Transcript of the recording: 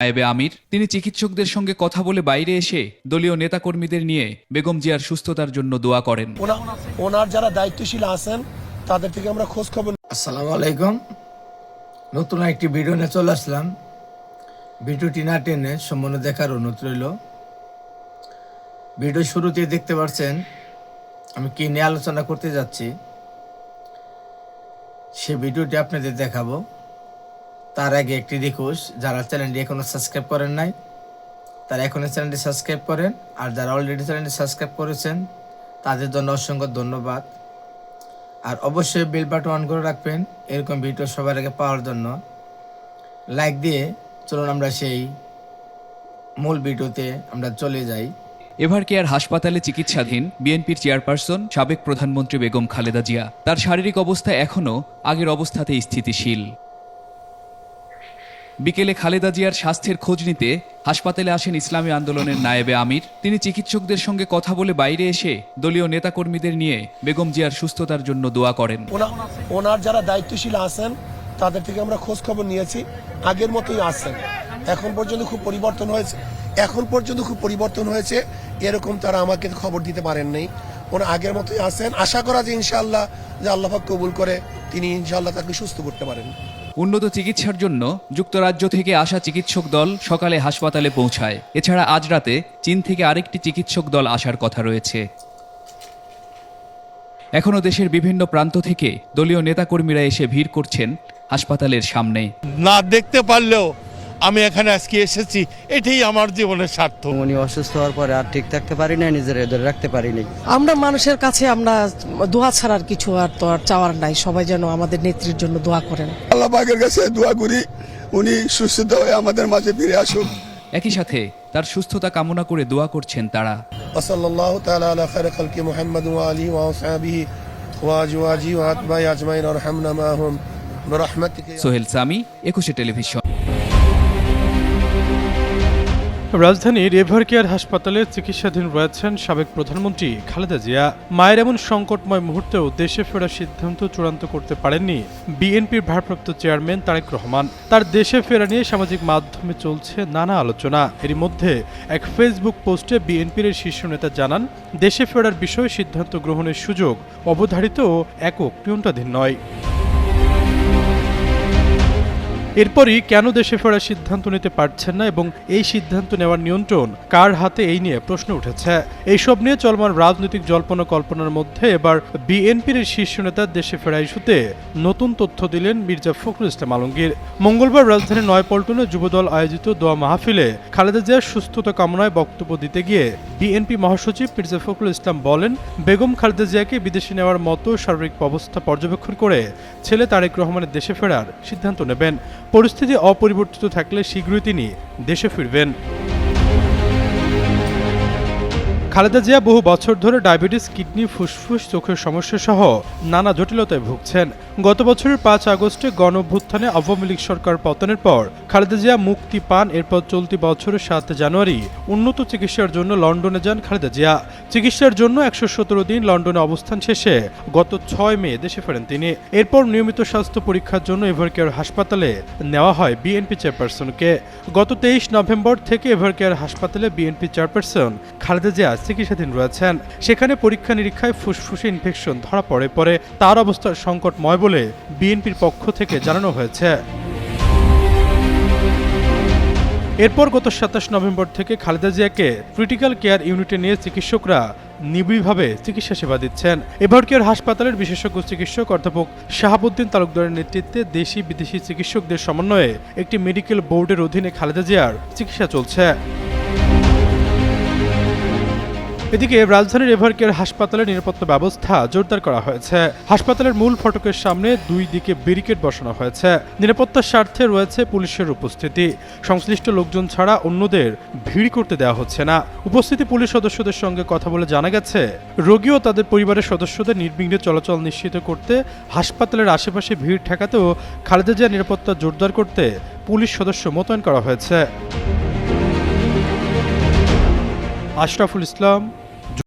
নায়েবে আমির তিনি চিকিৎসকদের সঙ্গে কথা বলে বাইরে এসে দলীয় নেতাকর্মীদের নিয়ে বেগম জিয়ার সুস্থতার জন্য দোয়া করেন। ওনার যারা দায়িত্বশীল আছেন তাদের থেকে আমরা খোঁজ খবর আসসালামু আলাইকুম। নতুন একটি ভিডিও নিয়ে চলে আসলাম। ভিডিওটি না টেনে সম্পূর্ণ দেখার অনুরোধ রইল। ভিডিও শুরুতে দেখতে পাচ্ছেন আমি কি নিয়ে আলোচনা করতে যাচ্ছি সে ভিডিওটি আপনাদের দেখাবো। তার আগে একটি রিকোয়েস্ট, যারা চ্যানেলটি এখনও সাবস্ক্রাইব করেন নাই, তারা এখনও চ্যানেলটি সাবস্ক্রাইব করেন, আর যারা অলরেডি চ্যানেলটি সাবস্ক্রাইব করেছেন, তাদের জন্য অসংখ্য ধন্যবাদ। আর অবশ্যই বেল বাটন অন করে রাখবেন, এরকম ভিডিও সবার আগে পাওয়ার জন্য। লাইক দিয়ে চলুন আমরা সেই মূল ভিডিওতে আমরা চলে যাই। এভার কেয়ার হাসপাতালে চিকিৎসাধীন বিএনপির চেয়ারপারসন, সাবেক প্রধানমন্ত্রী বেগম খালেদা জিয়া। তার শারীরিক অবস্থা এখনও আগের অবস্থাতেই স্থিতিশীল। বিকেলে খালেদা জিয়ার স্বাস্থ্যের খোঁজ নিতে হাসপাতালে আসেন ইসলামী আন্দোলনের নায়েবে আমির। তিনি চিকিৎসকদের সঙ্গে কথা বলে বাইরে এসে দলীয় নেতাকর্মীদের নিয়ে বেগম জিয়ার সুস্থতার জন্য দোয়া করেন। ওনা- ওনার যারা দায়িত্বশীল আছেন, তাদের থেকে আমরা খোঁজ খবর নিয়েছি। আগের মতোই আছেন। এখন পর্যন্ত খুব পরিবর্তন হয়েছে। এখন পর্যন্ত খুব পরিবর্তন হয়েছে। এরকম তারা আমাকে খবর দিতে পারেন নাই। ওনা আগের মতোই আছেন। আশা করা যে ইনশাআল্লাহ, যে আল্লাহ পাক কবুল করে, তিনি ইনশাআল্লাহ তাকে সুস্থ করতে পারেন। উন্নত চিকিৎসার জন্য যুক্তরাজ্য থেকে আসা চিকিৎসক দল সকালে হাসপাতালে পৌঁছায়। এছাড়া আজ রাতে চীন থেকে আরেকটি চিকিৎসক দল আসার কথা রয়েছে। এখনও দেশের বিভিন্ন প্রান্ত থেকে দলীয় নেতাকর্মীরা এসে ভিড় করছেন হাসপাতালের সামনে। না দেখতে পারলেও আমি এখানে আজকে এসেছি এটাই আমার জীবনের স্বার্থ। উনি অসুস্থ হওয়ার পরে আর ঠিক থাকতে পারি না নিজের ধরে রাখতে পারি পারিনি আমরা মানুষের কাছে আমরা দোয়া ছাড়ার কিছু আর তো আর চাওয়ার নাই সবাই যেন আমাদের নেত্রীর জন্য দোয়া করেন। আল্লাহ পাকের কাছে দোয়া করি উনি সুস্থ হয়ে আমাদের মাঝে ফিরে আসুক। একই সাথে তার সুস্থতা কামনা করে দোয়া করছেন তারা। ওসল্লাহ তাআলা আলা খায়র খালকি মুহাম্মদ ওয়া আলিহি ওয়া আসহাবিহি ওয়া আজওয়াজিহি ওয়া আতবাই আজমাইন ওয়ারহামনা মাহুম। বিরহমাতিকা সোহেল সামি একুশে টেলিভিশন। রাজধানীর এভার কেয়ার হাসপাতালে চিকিৎসাধীন রয়েছেন সাবেক প্রধানমন্ত্রী খালেদা জিয়া। মায়ের এমন সংকটময় মুহূর্তেও দেশে ফেরার সিদ্ধান্ত চূড়ান্ত করতে পারেননি বিএনপির ভারপ্রাপ্ত চেয়ারম্যান তারেক রহমান। তার দেশে ফেরা নিয়ে সামাজিক মাধ্যমে চলছে নানা আলোচনা। এরই মধ্যে এক ফেসবুক পোস্টে বিএনপির শীর্ষ নেতা জানান, দেশে ফেরার বিষয়ে সিদ্ধান্ত গ্রহণের সুযোগ অবধারিত ও একক নিয়ন্ত্রণাধীন নয়। এরপরই কেন দেশে ফেরার সিদ্ধান্ত নিতে পারছেন না এবং এই সিদ্ধান্ত নেওয়ার নিয়ন্ত্রণ কার হাতে এই নিয়ে প্রশ্ন উঠেছে? এইসব নিয়ে চলমান রাজনৈতিক জল্পনা কল্পনার মধ্যে এবার বিএনপির শীর্ষ নেতা দেশে ফেরা ইস্যুতে নতুন তথ্য দিলেন মির্জা ফখরুল ইসলাম আলমগীর। মঙ্গলবার রাজধানীর নয়পল্টনে যুবদল আয়োজিত দোয়া মাহফিলে খালেদা জিয়ার সুস্থতা কামনায় বক্তব্য দিতে গিয়ে বিএনপি মহাসচিব মির্জা ফখরুল ইসলাম বলেন, বেগম খালেদা জিয়াকে বিদেশে নেওয়ার মতো শারীরিক অবস্থা পর্যবেক্ষণ করে ছেলে তারেক রহমানের দেশে ফেরার সিদ্ধান্ত নেবেন। পরিস্থিতি অপরিবর্তিত থাকলে শীঘ্রই তিনি দেশে ফিরবেন। খালেদা জিয়া বহু বছর ধরে ডায়াবেটিস, কিডনি, ফুসফুস, চোখের সমস্যা সহ নানা জটিলতায় ভুগছেন। গত বছরের পাঁচ আগস্টে গণ অভ্যুত্থানে আওয়ামী লীগ সরকার পতনের পর খালেদা জিয়া মুক্তি পান। এরপর চলতি বছরের সাত জানুয়ারি উন্নত চিকিৎসার জন্য লন্ডনে যান খালেদা জিয়া। চিকিৎসার জন্য একশো সতেরো দিন লন্ডনে অবস্থান শেষে গত ছয় মে দেশে ফেরেন তিনি। এরপর নিয়মিত স্বাস্থ্য পরীক্ষার জন্য এভারকেয়ার হাসপাতালে নেওয়া হয় বিএনপি চেয়ারপারসনকে। গত তেইশ নভেম্বর থেকে এভারকেয়ার হাসপাতালে বিএনপি চেয়ারপারসন খালেদা জিয়া চিকিৎসাধীন রয়েছেন। সেখানে পরীক্ষা নিরীক্ষায় ফুসফুসে ইনফেকশন ধরা পড়ে পরে তার অবস্থা সংকটময় বলে বিএনপির পক্ষ থেকে জানানো হয়েছে। এরপর গত সাতাশ নভেম্বর থেকে খালেদা জিয়াকে ক্রিটিক্যাল কেয়ার ইউনিটে নিয়ে চিকিৎসকরা নিবিড়ভাবে চিকিৎসা সেবা দিচ্ছেন। এভারকেয়ার হাসপাতালের বিশেষজ্ঞ চিকিৎসক অধ্যাপক শাহাবুদ্দিন তালুকদারের নেতৃত্বে দেশি বিদেশি চিকিৎসকদের সমন্বয়ে একটি মেডিকেল বোর্ডের অধীনে খালেদা জিয়ার চিকিৎসা চলছে। এদিকে রাজধানীর এভারকেয়ার হাসপাতালের নিরাপত্তা ব্যবস্থা জোরদার করা হয়েছে। হাসপাতালের মূল ফটকের সামনে দুই দিকে ব্যারিকেড বসানো হয়েছে। নিরাপত্তার স্বার্থে রয়েছে পুলিশের উপস্থিতি। সংশ্লিষ্ট লোকজন ছাড়া অন্যদের ভিড় করতে দেওয়া হচ্ছে না। উপস্থিতি পুলিশ সদস্যদের সঙ্গে কথা বলে জানা গেছে রোগী ও তাদের পরিবারের সদস্যদের নির্বিঘ্নে চলাচল নিশ্চিত করতে হাসপাতালের আশেপাশে ভিড় ঠেকাতেও খালেদা জিয়া নিরাপত্তা জোরদার করতে পুলিশ সদস্য মোতায়েন করা হয়েছে। আশরাফুল ইসলাম